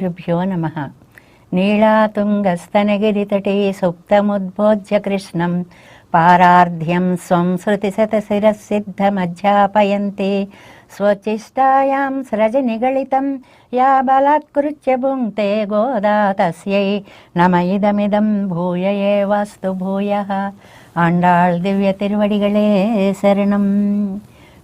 అస్మద్గురుభ్యో నమ. నీళాతుంగస్తనగిరితటే సుప్తముద్బోధ్య కృష్ణం. పారార్ధ్యం స్వం శృతిశతశిరసిద్ధమధ్యాపయంతే స్వచిష్టాయాం స్రజ నిగళితం యా బలాత్కృత్య భుంక్తే గోదా తస్యై. నమ ఇదమిదం భూయ ఏవాస్తు భూయ. ఆండాళ్ దివ్య తిరువడిగళే శరణం.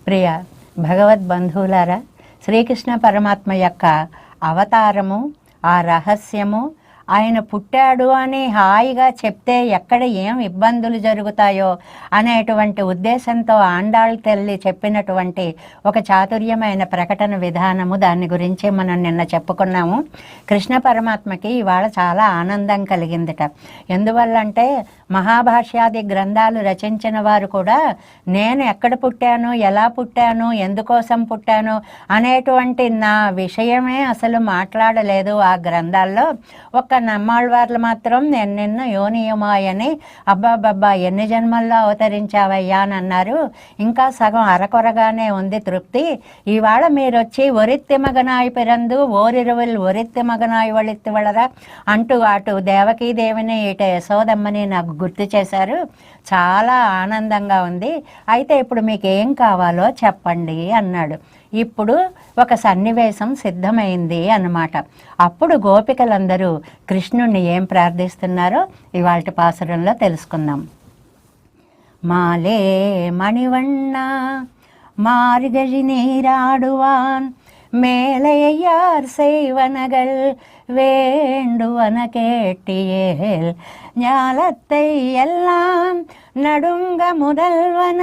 ప్రియ భగవద్బంధువులారా శ్రీకృష్ణ పరమాత్మ యొక్క అవతారము ఆ రహస్యము ఆయన పుట్టాడు అని హాయిగా చెప్తే ఎక్కడ ఏం ఇబ్బందులు జరుగుతాయో అనేటువంటి ఉద్దేశంతో ఆండాళ్ తల్లి చెప్పినటువంటి ఒక చాతుర్యమైన ప్రకటన విధానము దాని గురించి మనం నిన్న చెప్పుకున్నాము. కృష్ణ పరమాత్మకి ఇవాళ చాలా ఆనందం కలిగిందట. ఎందువల్లంటే మహాభాష్యాది గ్రంథాలు రచించిన వారు కూడా నేను ఎక్కడ పుట్టాను ఎలా పుట్టాను ఎందుకోసం పుట్టాను అనేటువంటి నా విషయమే అసలు మాట్లాడలేదు ఆ గ్రంథాల్లో. ఒక నమ్మాళ్ళవార్లు మాత్రం ఎన్నెన్నో యోనియమాయని అబ్బాబబ్బా ఎన్ని జన్మల్లో అవతరించావయ్యా అని అన్నారు. ఇంకా సగం అరకొరగానే ఉంది తృప్తి. ఇవాళ మీరు వచ్చి ఒరిత్తి మగనాయి పిరందు ఓరిరువల్ ఒరిత్తి మగనాయి వళిత్తి వళరా అంటూ అటు దేవకీ దేవిని ఇట యశోదమ్మని నాకు గుర్తు చేశారు. చాలా ఆనందంగా ఉంది అయితే ఇప్పుడు మీకు ఏం కావాలో చెప్పండి అన్నాడు ఇప్పుడు ఒక సన్నివేశం సిద్ధమైంది అన్నమాట అప్పుడు గోపికలందరూ కృష్ణుణ్ణి ఏం ప్రార్థిస్తున్నారో ఇవాళ పాసురంలో తెలుసుకుందాం மாலே மணிவண்ணா மார்கழி நீராடுவான் மேலையார் செய்வனகள் வேண்டுவன கேட்டியேல் ஞாலத்தை எல்லாம் நடுங்க முதல்வன.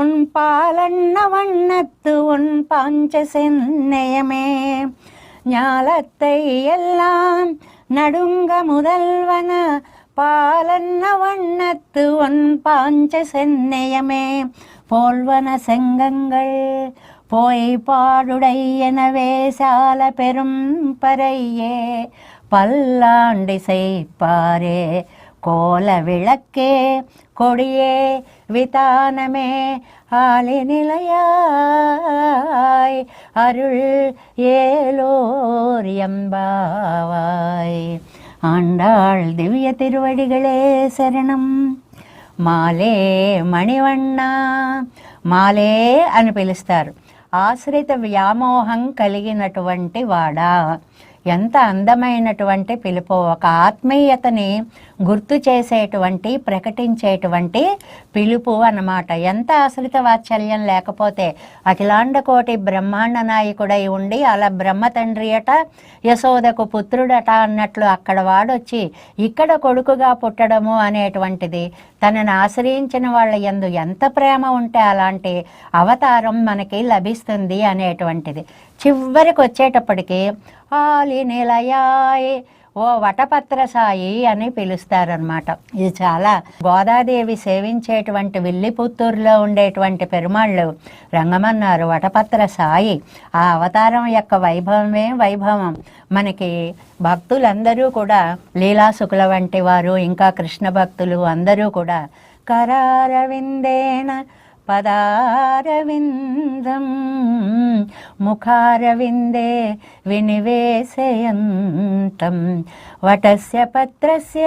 உன் பாலண்ண வண்ணத்து உன் பாஞ்ச சென்னயமே ஞாலத்தை எல்லாம் நடுங்க முதல்வன. பாலன்ன வண்ணத்து ஒன் பாஞ்ச சென்னயமே போல்வன செங்கங்கள் போய் பாடுடை எனவே சால பெரும் பறையே. பல்லாண்டி செய்ப்பாரே. కోల విళక్కే కొడియే వితానమే ఆలి నిలయాయ్ అరుళ్ ఏలోర్యంబావాయ్ எம்பாவாய் దివ్య திவ்ய శరణం. మాలే మణివన్న మాలే అని పిలుస్తారు. ఆశ్రిత వ్యామోహం కలిగినటువంటి వాడా? ఎంత అందమైనటువంటి పిలుపు. ఒక ఆత్మీయతని గుర్తు చేసేటువంటి ప్రకటించేటువంటి పిలుపు అన్నమాట. ఎంత ఆశ్రిత వాత్సల్యం లేకపోతే అఖిలాండ కోటి బ్రహ్మాండ నాయకుడై ఉండి అలా బ్రహ్మ తండ్రి అట యశోదకు పుత్రుడట అన్నట్లు అక్కడ వాడొచ్చి ఇక్కడ కొడుకుగా పుట్టడము అనేటువంటిది తనను ఆశ్రయించిన వాళ్ళ యందు ఎంత ప్రేమ ఉంటే అలాంటి అవతారం మనకి లభిస్తుంది అనేటువంటిది. చివరికి వచ్చేటప్పటికి ఆలి నిలయాయ్ ఓ వటపత్ర సాయి అని పిలుస్తారనమాట ఇది చాలా గోదాదేవి సేవించేటువంటి విల్లిపుత్తూరులో ఉండేటువంటి పెరుమాళ్ళు రంగమన్నారు వటపత్ర సాయి ఆ అవతారం యొక్క వైభవమే వైభవం. మనకి భక్తులందరూ కూడా లీలాసుకుల వంటి వారు ఇంకా కృష్ణ భక్తులు అందరూ కూడా కరారవిందేన పదారవిందం ముఖారవిందే వినివేశయంతం వటస్య పత్రస్య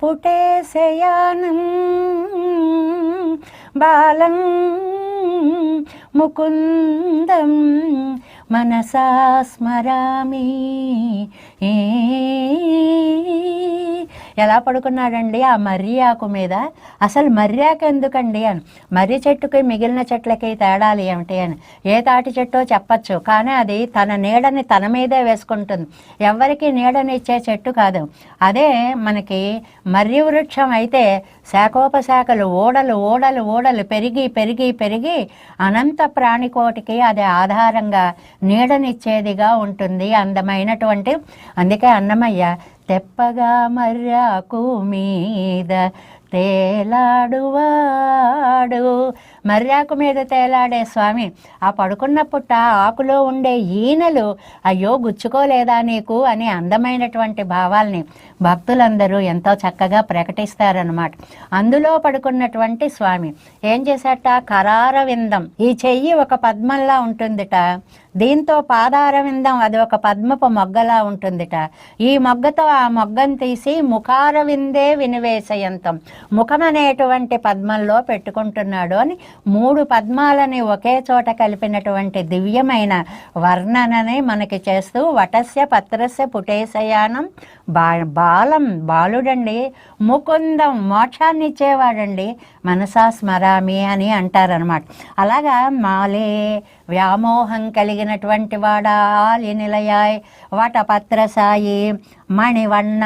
పుటేశయానం బాలం ముకుందం మనసా స్మరామి ఎలా పడుకున్నాడండి? ఆ మర్రి ఆకు మీద. అసలు మర్రి ఆకు ఎందుకండి అని. మర్రి చెట్టుకి మిగిలిన చెట్లకి తేడాలు ఏమిటి అని. ఏ తాటి చెట్టో చెప్పచ్చు కానీ అది తన నీడని తన మీదే వేసుకుంటుంది. ఎవరికి నీడని ఇచ్చే చెట్టు కాదు. అదే మనకి మర్రి వృక్షం అయితే శాఖోపశాఖలు ఓడలు ఓడలు ఓడలు పెరిగి పెరిగి పెరిగి అనంత ప్రాణికోటికి అది ఆధారంగా నీడనిచ్చేదిగా ఉంటుంది అందమైనటువంటి. అందుకే అన్నమయ్య తెప్పగా మర్రాకు మీద తేలాడువాడు. మర్రాకు మీద తేలాడే స్వామి ఆ పడుకున్న పుట్ట ఆకులో ఉండే ఈనెలు అయ్యో గుచ్చుకోలేదా నీకు? అని అందమైనటువంటి భావాల్ని భక్తులందరూ ఎంతో చక్కగా ప్రకటిస్తారనమాట అందులో పడుకున్నటువంటి స్వామి ఏం చేశాట? కరార విందం ఈ చెయ్యి ఒక పద్మంలా ఉంటుందిట. దీంతో పాదారవిందం అది ఒక పద్మపు మొగ్గలా ఉంటుందిట. ఈ మొగ్గతో ఆ మొగ్గను తీసి ముఖారవిందే వినివేశయంతం. ముఖం అనేటువంటి పద్మంలో పెట్టుకుంటున్నాడు అని మూడు పద్మాలని ఒకే చోట కలిపినటువంటి దివ్యమైన వర్ణనని మనకి చేస్తూ వటస్య పత్రస్య పుటేశయానం బా బాలం బాలుడండి ముకుందం మోక్షాన్ని ఇచ్చేవాడండి మనసా స్మరామి అని అంటారనమాట అలాగా మాలే వ్యామోహం కలిగినటువంటి వాడా ఆలి నిలయాయ్ వటపత్రసాయి మణివన్న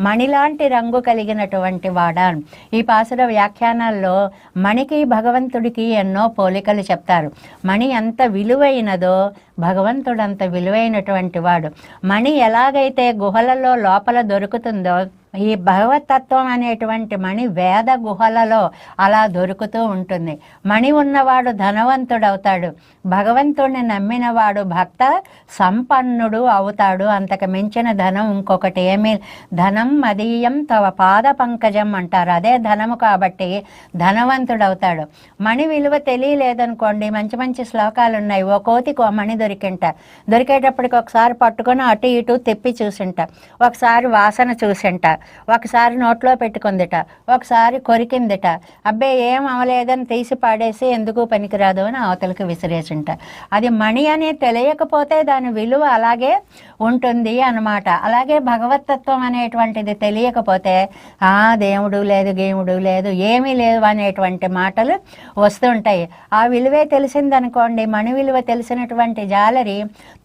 మణిలాంటి రంగు కలిగినటువంటి వాడా. ఈ పాసుర వ్యాఖ్యానాల్లో మణికి భగవంతుడికి ఎన్నో పోలికలు చెప్తారు. మణి ఎంత విలువైనదో భగవంతుడు అంత విలువైనటువంటి వాడు. మణి ఎలాగైతే గుహలలో లోపల దొరుకుతుందో ఈ భగవతత్వం అనేటువంటి మణి వేద గుహలలో అలా దొరుకుతూ ఉంటుంది. మణి ఉన్నవాడు ధనవంతుడవుతాడు. భగవంతుడిని నమ్మినవాడు భక్త సంపన్నుడు అవుతాడు. అంతకు మించిన ధనం ఇంకొకటి ఏమీ ధనం మదీయం తవ పాద పంకజం అంటారు. అదే ధనము కాబట్టి ధనవంతుడవుతాడు. మణి విలువ తెలియలేదనుకోండి మంచి మంచి శ్లోకాలు ఉన్నాయి. ఓ కోతికి ఓ మణి దొరికింట. దొరికేటప్పటికి ఒకసారి పట్టుకొని అటు ఇటు తిప్పి చూసింట. ఒకసారి వాసన చూసింట. ఒకసారి నోట్లో పెట్టుకుందిట ఒకసారి కొరికిందిట. అబ్బే ఏం అవలేదని తీసి పాడేసి ఎందుకు పనికిరాదు అని అవతలకి విసిరేసింట. అది మణి అని తెలియకపోతే దాని విలువ అలాగే ఉంటుంది అన్నమాట. అలాగే భగవతత్వం అనేటువంటిది తెలియకపోతే ఆ దేవుడు లేదు గేముడు లేదు ఏమీ లేదు అనేటువంటి మాటలు వస్తుంటాయి. ఆ విలువే తెలిసిందనుకోండి మణి విలువ తెలిసినటువంటి జాలరి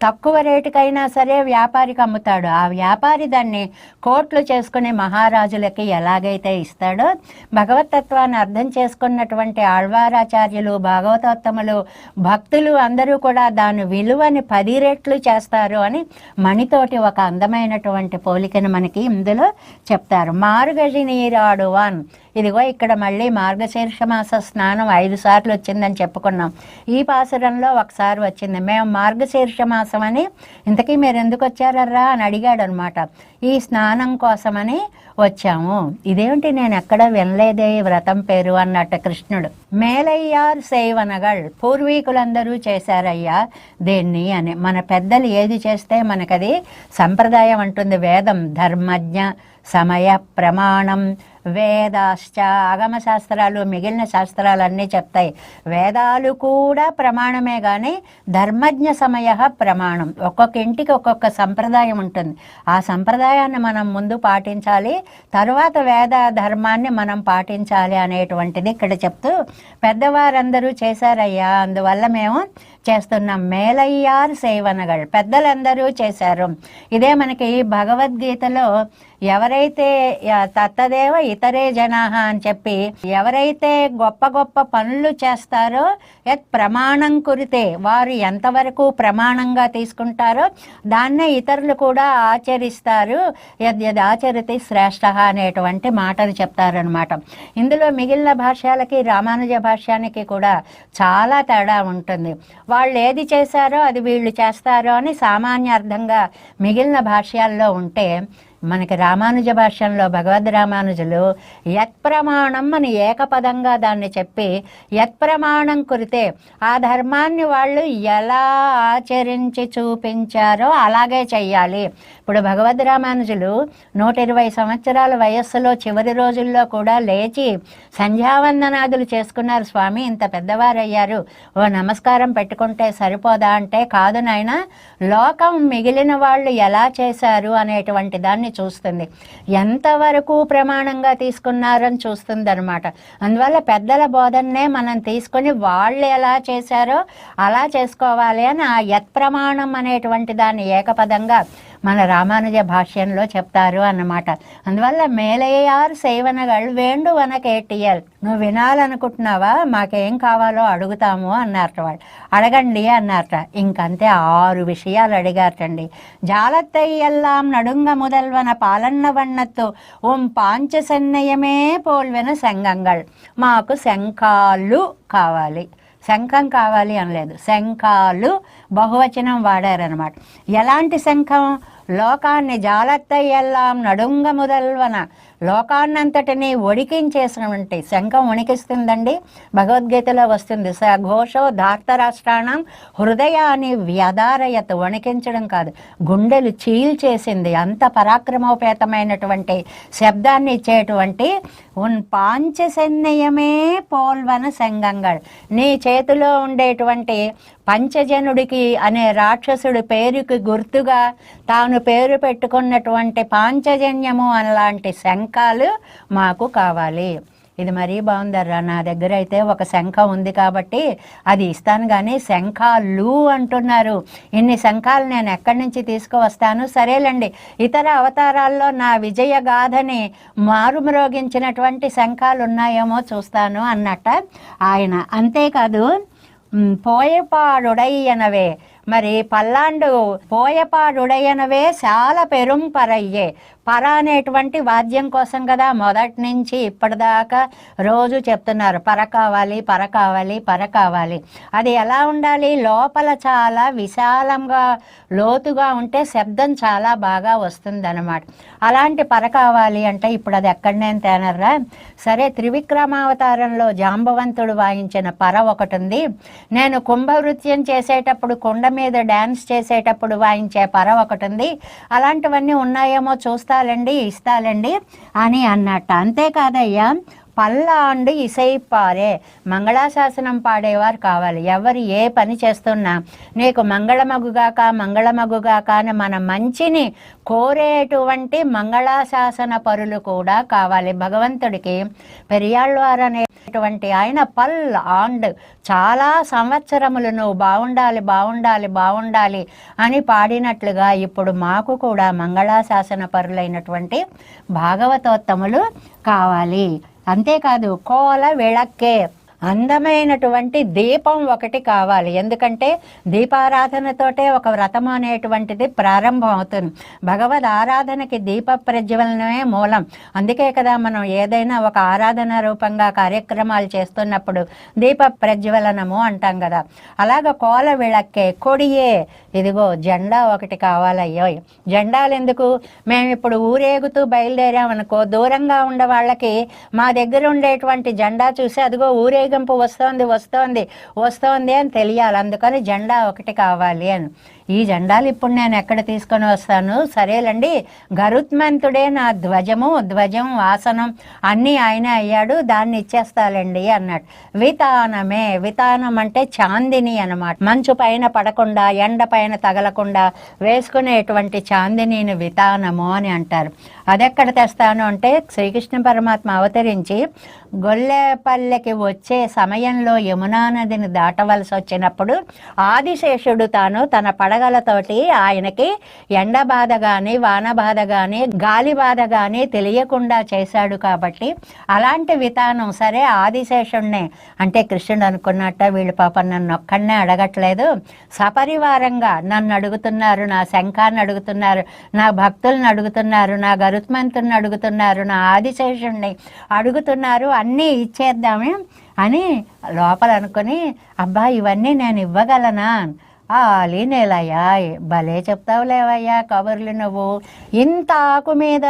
తక్కువ రేటుకైనా సరే వ్యాపారికి అమ్ముతాడు. ఆ వ్యాపారి దాన్ని కోట్లు చేసుకుని మహారాజులకి ఎలాగైతే ఇస్తాడో భగవతత్వాన్ని అర్థం చేసుకున్నటువంటి ఆళ్వారాచార్యులు భాగవతోత్తములు భక్తులు అందరూ కూడా దాని విలువని పది రెట్లు చేస్తారు అని మణితోటి ఒక అందమైనటువంటి పోలికను మనకి ఇందులో చెప్తారు. మారుగజి నీరాడువాన్ ఇదిగో ఇక్కడ మళ్ళీ మార్గశీర్ష మాస స్నానం ఐదు సార్లు వచ్చిందని చెప్పుకున్నాం. ఈ పాసురంలో ఒకసారి వచ్చింది. మేము మార్గశీర్ష మాసం అని ఇంతకీ మీరు ఎందుకు వచ్చారర్రా అని అడిగాడు అనమాట ఈ స్నానం కోసమని వచ్చాము. ఇదేమిటి నేను ఎక్కడ వినలేదే ఈ వ్రతం పేరు అన్నట్టు కృష్ణుడు. మేలయ్యార్ సేవనగల్ పూర్వీకులందరూ చేశారయ్యా దేన్ని అని. మన పెద్దలు ఏది చేస్తే మనకది సంప్రదాయం అంటుంది. వేదం ధర్మజ్ఞ సమయ ప్రమాణం వేదాశ్చ ఆగమ శాస్త్రాలు మిగిలిన శాస్త్రాలు అన్నీ చెప్తాయి. వేదాలు కూడా ప్రమాణమే కానీ ధర్మజ్ఞ సమయ ప్రమాణం. ఒక్కొక్క ఇంటికి ఒక్కొక్క సంప్రదాయం ఉంటుంది. ఆ సంప్రదాయాన్ని మనం ముందు పాటించాలి. తర్వాత వేద ధర్మాన్ని మనం పాటించాలి అనేటువంటిది ఇక్కడ చెప్తూ పెద్దవారందరూ చేశారయ్యా. అందువల్ల మేము చేస్తున్నాం. మేలయ్యార్ సేవనగల్ పెద్దలందరూ చేశారు. ఇదే మనకి భగవద్గీతలో ఎవరైతే తత్తదేవ ఇతరే జనాహ అని చెప్పి ఎవరైతే గొప్ప గొప్ప పనులు చేస్తారో యత్ ప్రమాణం కురితే వారు ఎంతవరకు ప్రమాణంగా తీసుకుంటారో దాన్నే ఇతరులు కూడా ఆచరిస్తారు. యద్ యద్ ఆచరితే శ్రేష్ఠ అనేటువంటి మాటలు చెప్తారనమాట ఇందులో మిగిలిన భాష్యాలకి రామానుజ భాష్యానికి కూడా చాలా తేడా ఉంటుంది. వాళ్ళు ఏది చేశారో అది వీళ్ళు చేస్తారో అని సామాన్య అర్థంగా మిగిలిన భాష్యాల్లో ఉంటే మనకి రామానుజ భాష్యంలో భగవద్ రామానుజులు యత్ప్రమాణం అని ఏకపదంగా దాన్ని చెప్పి యత్ప్రమాణం కురితే ఆ ధర్మాన్ని వాళ్ళు ఎలా ఆచరించి చూపించారో అలాగే చెయ్యాలి. ఇప్పుడు భగవద్ రామానుజులు నూట ఇరవై సంవత్సరాల వయస్సులో చివరి రోజుల్లో కూడా లేచి సంధ్యావందనాదులు చేసుకున్నారు. స్వామి ఇంత పెద్దవారయ్యారు. ఓ నమస్కారం పెట్టుకుంటే సరిపోదా అంటే కాదు నాయన. లోకం మిగిలిన వాళ్ళు ఎలా చేశారు? అనేటువంటి దాన్ని చూస్తుంది. ఎంతవరకు ప్రమాణంగా తీసుకున్నారని చూస్తుంది అనమాట అందువల్ల పెద్దల బోధననే మనం తీసుకొని వాళ్ళు ఎలా చేశారో అలా చేసుకోవాలి అని ఆ యత్ ప్రమాణం అనేటువంటి దాన్ని ఏకపదంగా మన రామానుజ భాష్యంలో చెప్తారు అన్నమాట. అందువల్ల మేలయ్యారు సేవనగళ్ళు వేండువన కేటీఎల్ నువ్వు వినాలనుకుంటున్నావా? మాకేం కావాలో అడుగుతాము అన్నారట వాళ్ళు అడగండి అన్నారట. ఇంకంతే ఆరు విషయాలు అడిగారటండి. జాలత్తై నడుంగ ముదల్వన పాలన్న వన్నత్తు. ఓం పాంచసన్నయమే పోల్వెన శంగంగళ్ మాకు శంఖాలు కావాలి. శంఖం కావాలి అనలేదు. శంఖాలు బహువచనం వాడారనమాట ఎలాంటి శంఖం? లోకాన్ని జాలత్త ఎల్లాం నడుంగ ముదల్వన. లోకాన్నంతటిని వణికించేసినటువంటి శంఖం వణికిస్తుందండి భగవద్గీతలో వస్తుంది స ఘోషో ధార్తరాష్ట్రాణం హృదయాన్ని వ్యధారయత వణికించడం కాదు. గుండెలు చీల్చేసింది అంత పరాక్రమోపేతమైనటువంటి శబ్దాన్ని ఇచ్చేటువంటి ఉన్ పాంచసెన్నయమే పోల్వన సంగంగళ్ నీ చేతిలో ఉండేటువంటి పంచజనుడికి అనే రాక్షసుడి పేరుకి గుర్తుగా తాను పేరు పెట్టుకున్నటువంటి పాంచజన్యము అలాంటి శంఖ శంఖాలు మాకు కావాలి. ఇది మరీ బాగుందర్రా. నా దగ్గర అయితే ఒక శంఖ ఉంది కాబట్టి అది ఇస్తాను కానీ శంఖాలు అంటున్నారు. ఇన్ని శంఖాలు నేను ఎక్కడి నుంచి తీసుకువస్తాను? సరేలేండి. ఇతర అవతారాల్లో నా విజయ గాథని మారుమ్రోగించినటువంటి శంఖాలు ఉన్నాయేమో చూస్తాను అన్నట్ట ఆయన. అంతేకాదు పోయపాడుడయ్యనవే. మరి పల్లాండు పోయపాడుడయనవే చాలా పెరుం పరయ్యే. పర అనేటువంటి వాద్యం కోసం కదా మొదటి నుంచి ఇప్పటిదాకా రోజు చెప్తున్నారు. పర కావాలి పర కావాలి పర కావాలి. అది ఎలా ఉండాలి? లోపల చాలా విశాలంగా లోతుగా ఉంటే శబ్దం చాలా బాగా వస్తుందన్నమాట. అలాంటి పర కావాలి అంటే ఇప్పుడు అది ఎక్కడ నేను తేనర్రా? సరే త్రివిక్రమావతారంలో జాంబవంతుడు వాయించిన పర ఒకటి ఉంది. నేను కుంభవృత్యం చేసేటప్పుడు కొండ మీద డ్యాన్స్ చేసేటప్పుడు వాయించే పర ఒకటి ఉంది. అలాంటివన్నీ ఉన్నాయేమో చూస్తాలండి ఇస్తాలండి అని అన్నట్ట. అంతేకాదయ్యా పల్లాండు ఇసైపారే. మంగళాశాసనం పాడేవారు కావాలి. ఎవరు ఏ పని చేస్తున్నా నీకు మంగళమగుగాక మంగళమగుగాక అని మన మంచిని కోరేటువంటి మంగళాశాసన పరులు కూడా కావాలి. భగవంతుడికి పెరియాళ్ళవారు అటువంటి ఆయన పల్ ఆండ్ చాలా సంవత్సరములు నువ్వు బాగుండాలి బాగుండాలి బాగుండాలి అని పాడినట్లుగా ఇప్పుడు మాకు కూడా మంగళాశాసన పరులైనటువంటి భాగవతోత్తములు కావాలి. అంతేకాదు కోల విళక్కే అందమైనటువంటి దీపం ఒకటి కావాలి. ఎందుకంటే దీపారాధనతోటే ఒక వ్రతం అనేటువంటిది ప్రారంభం అవుతుంది భగవద్ ఆరాధనకి దీప ప్రజ్వలనమే మూలం. అందుకే కదా మనం ఏదైనా ఒక ఆరాధన రూపంగా కార్యక్రమాలు చేస్తున్నప్పుడు దీప ప్రజ్వలనము అంటాం కదా. అలాగ కోల విళక్కే కొడియే. ఇదిగో జెండా ఒకటి కావాలయ్యో. జెండాలు ఎందుకు మేము ఇప్పుడు ఊరేగుతూ బయలుదేరామనుకో దూరంగా ఉండే వాళ్ళకి మా దగ్గర ఉండేటువంటి జెండా చూసి అదిగో భూకంపం వస్తోంది వస్తోంది వస్తోంది అని తెలియాలి. అందుకని జెండా ఒకటి కావాలి అని. ఈ జెండాలు ఇప్పుడు నేను ఎక్కడ తీసుకొని వస్తాను? సరేలండి. గరుత్మంతుడే నా ధ్వజము ధ్వజం వాసనం అన్నీ ఆయన అయ్యాడు దాన్ని ఇచ్చేస్తాలండి అన్నాడు. వితానమే వితానం అంటే చాందిని అనమాట మంచు పైన పడకుండా ఎండ పైన తగలకుండా వేసుకునేటువంటి చాందినిని వితానము అని అంటారు. అదెక్కడ తెస్తాను అంటే శ్రీకృష్ణ పరమాత్మ అవతరించి గొల్లెపల్లెకి వచ్చే సమయంలో యమునా నదిని దాటవలసి వచ్చినప్పుడు ఆదిశేషుడు తాను తన పడ పడగలతోటి ఆయనకి ఎండ బాధ కానీ వాన బాధ కానీ గాలి బాధ కానీ తెలియకుండా చేశాడు కాబట్టి అలాంటి విధానం సరే ఆదిశేషుణ్ణే. అంటే కృష్ణుడు అనుకున్నట్ట వీళ్ళు పాపం నన్ను ఒక్కడనే అడగట్లేదు. సపరివారంగా నన్ను అడుగుతున్నారు నా శంఖాన్ని అడుగుతున్నారు నా భక్తులను అడుగుతున్నారు నా గరుత్మంతుని అడుగుతున్నారు నా ఆదిశేషుణ్ణి అడుగుతున్నారు అన్నీ ఇచ్చేద్దామే అని లోపల అనుకుని అబ్బా ఇవన్నీ నేను ఇవ్వగలనా? ఆలినేలయ్యా భలే చెప్తావు లేవయ్యా కబుర్లు నువ్వు. ఇంత ఆకు మీద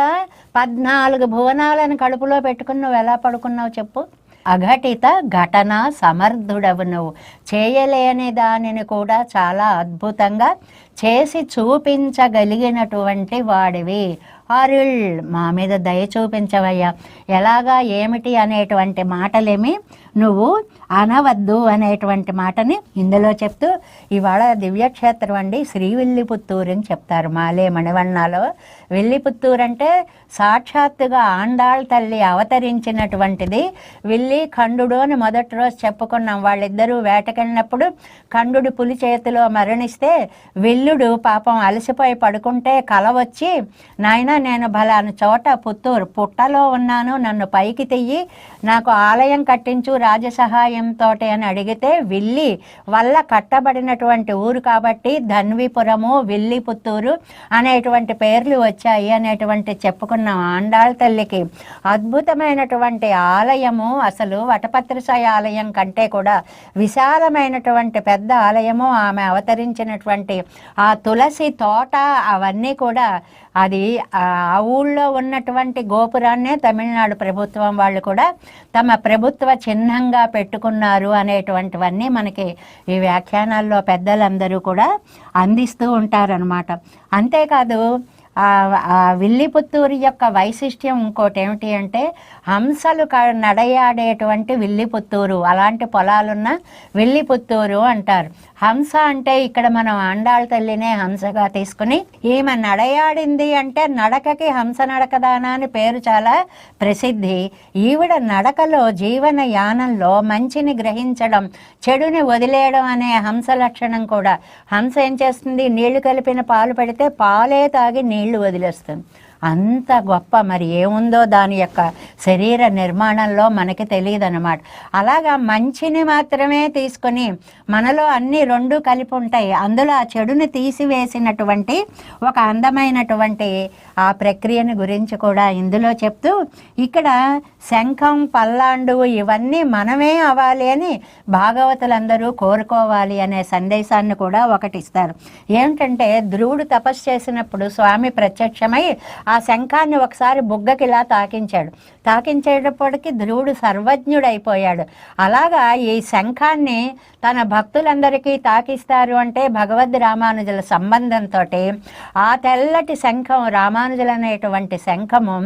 పద్నాలుగు భువనాలను కడుపులో పెట్టుకుని నువ్వు ఎలా పడుకున్నావు చెప్పు? అఘటిత ఘటన సమర్థుడవు నువ్వు. చేయలేని దానిని కూడా చాలా అద్భుతంగా చేసి చూపించగలిగినటువంటి వాడివి. అరుళ్ మా మీద దయ చూపించవయ్యా. ఎలాగా ఏమిటి అనేటువంటి మాటలేమి నువ్వు అనవద్దు అనేటువంటి మాటని ఇందులో చెప్తూ ఇవాళ దివ్యక్షేత్రం అండి శ్రీ విల్లిపుత్తూరు అని చెప్తారు మాలే మణివన్నాలో. విల్లిపుత్తూరు అంటే సాక్షాత్తుగా ఆండాళ్ తల్లి అవతరించినటువంటిది. విల్లి ఖండుడు అని మొదటి రోజు చెప్పుకున్నాం. వాళ్ళిద్దరూ వేటకెళ్ళినప్పుడు ఖండుడు పులి చేతిలో మరణిస్తే పిల్లుడు పాపం అలసిపోయి పడుకుంటే కల వచ్చి నాయన నేను బలాను చోట పుత్తూరు పుట్టలో ఉన్నాను నన్ను పైకి తెయ్యి నాకు ఆలయం కట్టించు రాజసహాయంతో అని అడిగితే విల్లి వల్ల కట్టబడినటువంటి ఊరు కాబట్టి ధన్విపురము విల్లి పుత్తూరు అనేటువంటి పేర్లు వచ్చాయి అనేటువంటి చెప్పుకున్నాం ఆండాళ్ తల్లికి. అద్భుతమైనటువంటి ఆలయము అసలు వటపత్రసాయి ఆలయం కంటే కూడా విశాలమైనటువంటి పెద్ద ఆలయము ఆమె అవతరించినటువంటి ఆ తులసి తోట అవన్నీ కూడా అది ఆ ఊళ్ళో ఉన్నటువంటి గోపురాన్నే తమిళనాడు ప్రభుత్వం వాళ్ళు కూడా తమ ప్రభుత్వ చిహ్నంగా పెట్టుకున్నారు అనేటువంటివన్నీ మనకి ఈ వ్యాఖ్యానాల్లో పెద్దలందరూ కూడా అందిస్తూ ఉంటారనమాట అంతేకాదు విల్లిపుత్తూరు యొక్క వైశిష్ట్యం ఇంకోటి ఏమిటి అంటే హంసలు క నడయాడేటువంటి విల్లిపుత్తూరు అలాంటి పొలాలున్న విల్లిపుత్తూరు అంటారు. హంస అంటే ఇక్కడ మనం ఆండాళ్ళ తల్లినే హంసగా తీసుకుని ఈమె నడయాడింది అంటే నడకకి హంస నడకదాన అని పేరు చాలా ప్రసిద్ధి. ఈవిడ నడకలో జీవన యానంలో మంచిని గ్రహించడం చెడుని వదిలేయడం అనే హంస లక్షణం కూడా. హంస ఏం చేస్తుంది? నీళ్ళు కలిపిన పాలు పెడితే పాలే తాగి నీళ్ళు వదిలేస్తాను. అంత గొప్ప మరి ఏముందో దాని యొక్క శరీర నిర్మాణంలో మనకి తెలియదు అనమాట అలాగా మంచిని మాత్రమే తీసుకొని మనలో అన్ని రెండు కలిపి ఉంటాయి. అందులో ఆ చెడుని తీసివేసినటువంటి ఒక అందమైనటువంటి ఆ ప్రక్రియను గురించి కూడా ఇందులో చెప్తూ ఇక్కడ శంఖం పల్లాండు ఇవన్నీ మనమే అవ్వాలి అని భాగవతులందరూ కోరుకోవాలి అనే సందేశాన్ని కూడా ఒకటి ఇస్తారు. ఏమిటంటే ధ్రువుడు తపస్సు చేసినప్పుడు స్వామి ప్రత్యక్షమై ఆ ఆ శంఖాన్ని ఒకసారి బుగ్గకి ఇలా తాకించాడు. తాకించేటప్పటికి ధ్రువుడు సర్వజ్ఞుడైపోయాడు. అలాగా ఈ శంఖాన్ని తన భక్తులందరికీ తాకిస్తారు అంటే భగవద్ రామానుజుల సంబంధంతో ఆ తెల్లటి శంఖం రామానుజులు అనేటువంటి శంఖము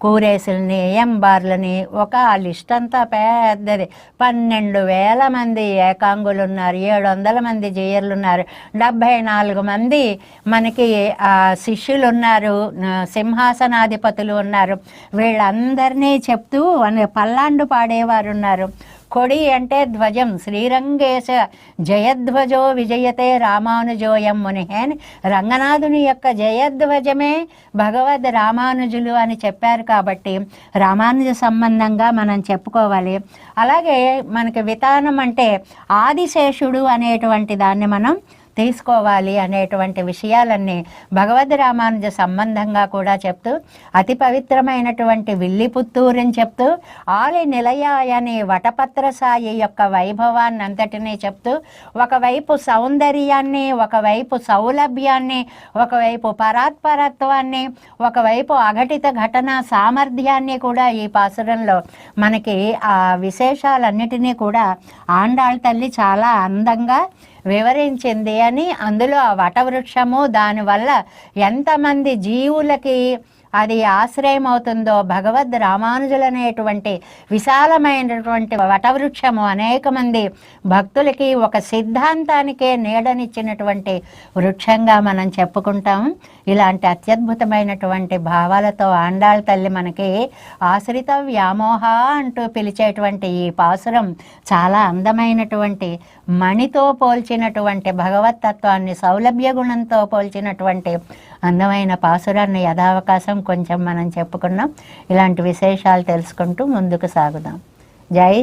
కూరేసుల్ని ఎంబార్లని ఒక లిస్ట్ అంతా పెద్దది. పన్నెండు వేల మంది ఏకాంగులు ఉన్నారు ఏడు వందల మంది జేయర్లు ఉన్నారు డెబ్భై నాలుగు మంది మనకి ఆ, శిష్యులు ఉన్నారు సింహ సింహాసనాధిపతులు ఉన్నారు. వీళ్ళందరినీ చెప్తూ అనే పల్లాండు పాడేవారు ఉన్నారు కొడి అంటే ధ్వజం. శ్రీరంగేశ జయధ్వజో విజయతే రామానుజోయం మునిహేన్ రంగనాథుని యొక్క జయధ్వజమే భగవద్ రామానుజులు అని చెప్పారు కాబట్టి రామానుజ సంబంధంగా మనం చెప్పుకోవాలి. అలాగే మనకి వితానం అంటే ఆదిశేషుడు అనేటువంటి దాన్ని మనం తీసుకోవాలి అనేటువంటి విషయాలన్నీ భగవద్ రామానుజ సంబంధంగా కూడా చెప్తూ అతి పవిత్రమైనటువంటి విల్లిపుత్తూరుని చెప్తూ ఆలి నిలయాయని వటపత్ర సాయి యొక్క వైభవాన్ని అంతటినీ చెప్తూ ఒకవైపు సౌందర్యాన్ని ఒకవైపు సౌలభ్యాన్ని ఒకవైపు పరాత్పరత్వాన్ని ఒకవైపు అఘటిత ఘటన సామర్థ్యాన్ని కూడా ఈ పాసురంలో మనకి ఆ విశేషాలన్నిటినీ కూడా ఆండాళ్ళ తల్లి చాలా అందంగా వివరించింది అని అందులో ఆ వటవృక్షము దానివల్ల ఎంతమంది జీవులకి అది ఆశ్రయం అవుతుందో భగవద్ రామానుజులనేటువంటి విశాలమైనటువంటి వటవృక్షము అనేక మంది భక్తులకి ఒక సిద్ధాంతానికే నీడనిచ్చినటువంటి వృక్షంగా మనం చెప్పుకుంటాం. ఇలాంటి అత్యద్భుతమైనటువంటి భావాలతో ఆండాళ్ళ తల్లి మనకి ఆశ్రిత వ్యామోహ అంటూ పిలిచేటువంటి ఈ పాసురం చాలా అందమైనటువంటి మణితో పోల్చినటువంటి భగవతత్వాన్ని సౌలభ్య గుణంతో పోల్చినటువంటి అందమైన పాసురాన్ని యథావకాశం కొంచెం మనం చెప్పుకున్నాం. ఇలాంటి విశేషాలు తెలుసుకుంటూ ముందుకు సాగుదాం. జై